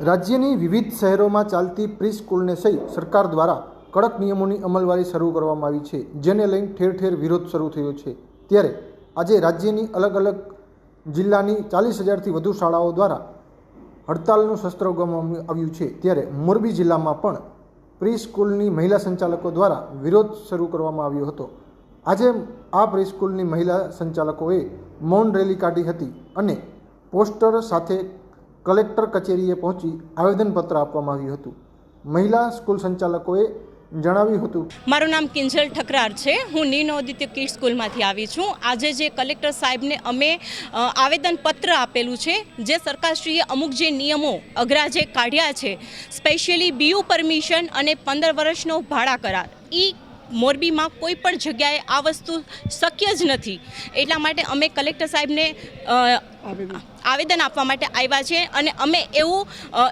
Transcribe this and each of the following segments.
રાજ્યની વિવિધ શહેરોમાં ચાલતી પ્રી સ્કૂલને સહિત સરકાર દ્વારા કડક નિયમોની અમલવારી શરૂ કરવામાં આવી છે, જેને લઈને ઠેર ઠેર વિરોધ શરૂ થયો છે. ત્યારે આજે રાજ્યની અલગ અલગ જિલ્લાની ચાલીસ હજારથી વધુ શાળાઓ દ્વારા હડતાલનું શસ્ત્ર ઉગમવામાં આવ્યું છે. ત્યારે મોરબી જિલ્લામાં પણ પ્રી સ્કૂલની મહિલા સંચાલકો દ્વારા વિરોધ શરૂ કરવામાં આવ્યો હતો. આજે આ પ્રી સ્કૂલની મહિલા સંચાલકોએ મૌન રેલી કાઢી હતી અને પોસ્ટર સાથે કલેક્ટર કચેરીએ પહોંચી આવેદનપત્ર આપવામાં આવ્યું હતું. મહિલા સ્કૂલ સંચાલકોએ જણાવ્યું હતું. મારું નામ કિંજલ ઠકરાર છે. હું નિનોદિત્ય કિડ સ્કૂલમાંથી આવી છું. આજે જે કલેક્ટર સાહેબને અમે આવેદન આવેદનપત્ર આપેલું છે જે સરકારશ્રીએ અમુક જે નિયમો અઘરા જે કાઢ્યા છે સ્પેશિયલી બીયુ પરમિશન અને પંદર વર્ષનો ભાડા કરાર એ મોરબીમાં કોઈ પણ જગ્યાએ આ વસ્તુ શક્ય જ નથી. એટલા માટે અમે કલેક્ટર સાહેબને આવેદન આપવા માટે આવ્યા છે અને અમે એવું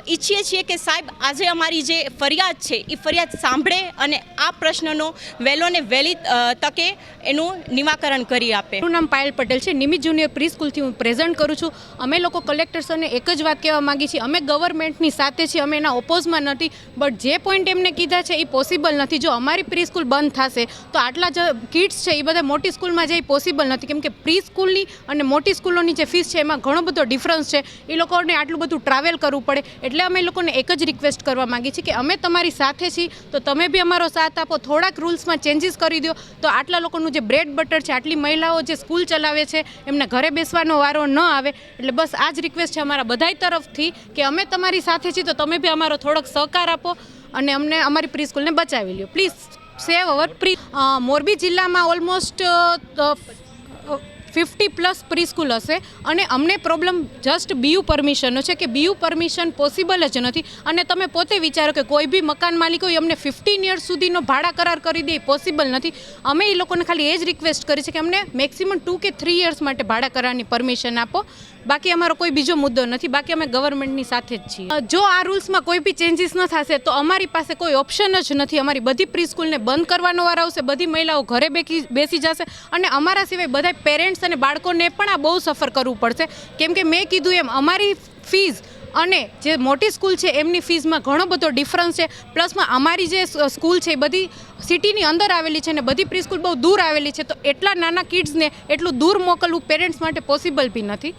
ઈચ્છીએ છીએ કે સાહેબ, આજે અમારી જે ફરિયાદ છે એ ફરિયાદ સાંભળે અને આ પ્રશ્નનો વહેલો ને વહેલી તકે એનું નિવાકરણ કરી આપે. મારું નામ પાયલ પટેલ છે. નિમિત જુનિયર પ્રી સ્કૂલથી હું પ્રેઝન્ટ કરું છું. અમે લોકો કલેક્ટર સરને એક જ વાત કહેવા માંગી છીએ. અમે ગવર્મેન્ટની સાથે છીએ. અમે એના ઓપોઝમાં નથી. બટ જે પોઈન્ટ એમને કીધા છે એ પોસિબલ નથી. જો અમારી પ્રી સ્કૂલ બંધ થશે, તો આટલા જે કિડ્સ છે એ બધા મોટી સ્કૂલમાં જઈ પોસિબલ નથી. કેમ કે પ્રી સ્કૂલની અને મોટી સ્કૂલોની જે ફીસ છે એમાં ઘણો બધો ડિફરન્સ છે. એ લોકોને આટલું બધું ટ્રાવેલ કરવું પડે. એટલે અમે લોકોને એક જ રિક્વેસ્ટ કરવા માગીએ છીએ કે અમે તમારી સાથે છીએ, તો તમે બી અમારો સાથ આપો. થોડાક રૂલ્સમાં ચેન્જીસ કરી દો. તો આટલા લોકોનું જે બ્રેડ બટર છે, આટલી મહિલાઓ જે સ્કૂલ ચલાવે છે, એમને ઘરે બેસવાનો વારો ન આવે. એટલે બસ આ જ રિક્વેસ્ટ છે અમારા બધાય તરફથી કે અમે તમારી સાથે છીએ, તો તમે બી અમારો થોડોક સહકાર આપો અને અમને અમારી પ્રી સ્કૂલને બચાવી લ્યો. Please save our pre Morbi જિલ્લામાં almost fifty plus pre school હશે. અને અમને પ્રોબ્લેમ જસ્ટ બીયુ પરમિશનનો છે કે બીયુ પરમિશન પોસિબલ જ નથી. અને તમે પોતે વિચારો કે કોઈ બી મકાન માલિક હોય અમને ફિફ્ટીન યર્સ સુધીનો ભાડા કરાર કરી દે પોસિબલ નથી. અમે એ લોકોને ખાલી એ જ રિક્વેસ્ટ કરી છે કે અમને મેક્સિમમ ટુ કે થ્રી યર્સ માટે ભાડા કરારની પરમિશન આપો. બાકી અમારો કોઈ બીજો મુદ્દો નથી. બાકી અમે ગવર્મેન્ટની સાથે જ છીએ. જો આ રૂલ્સમાં કોઈ બી ચેન્જીસ ન થશે તો અમારી પાસે કોઈ ઓપ્શન જ નથી. અમારી બધી પ્રી સ્કૂલને બંધ કરવાનો વાર આવશે. બધી મહિલાઓ ઘરે બેસી જશે. અને અમારા સિવાય બધા પેરેન્ટ્સ અને બાળકોને પણ આ બહુ સફર કરવું પડશે. કેમ કે મેં કીધું એમ, અમારી ફીઝ અને જે મોટી સ્કૂલ છે, એમની ફીઝમાં ઘણો બધો ડિફરન્સ છે. પ્લસમાં અમારી જે સ્કૂલ છે, એ બધી સિટીની અંદર આવેલી છે ને બધી પ્રી સ્કૂલ બહુ દૂર આવેલી છે. તો એટલા નાના કિડ્સને એટલું દૂર મોકલવું પેરેન્ટ્સ માટે પોસિબલ બી નથી.